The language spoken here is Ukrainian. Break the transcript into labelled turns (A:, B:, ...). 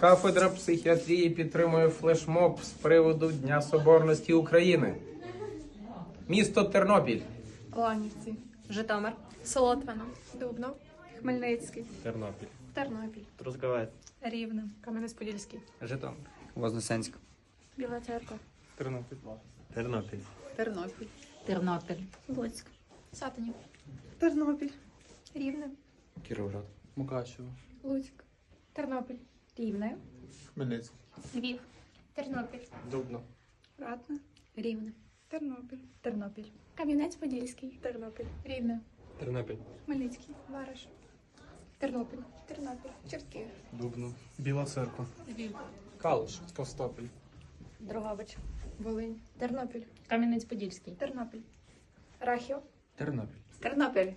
A: Кафедра психіатрії підтримує флешмоб з приводу Дня Соборності України. Місто Тернопіль.
B: Ланівці,
C: Житомир,
B: Солотвино, Дубно, Хмельницький,
D: Тернопіль.
B: Тернопіль,
D: Трускавець.
B: Рівне, Кам'янець-Подільський,
A: Житомир.
E: Вознесенськ.
B: Біла Церква,
D: Тернопіль. Тернопіль.
B: Тернопіль,
C: Тернопіль,
B: Луцьк, Сатанів,
F: Тернопіль,
B: Рівне,
A: Кіровоград.
D: Мукачево.
B: Луцьк, Тернопіль, Рівне,
D: Хмельницький.
B: Львів, Тернопіль,
D: Дубно.
F: Ратне,
B: Рівне,
F: Тернопіль,
B: Тернопіль, Кам'янець-Подільський,
F: Тернопіль,
B: Рівне,
D: Тернопіль.
B: Хмельницький, Вараш, Тернопіль, Тернопіль, Чортків,
D: Дубно. Біла церква.
B: Львів,
A: Калуш.
D: Костопіль.
C: Дрогобич,
B: Волинь, Тернопіль,
C: Кам'янець-Подільський,
B: Тернопіль, Рахів,
A: Тернопіль.
B: Тернопіль,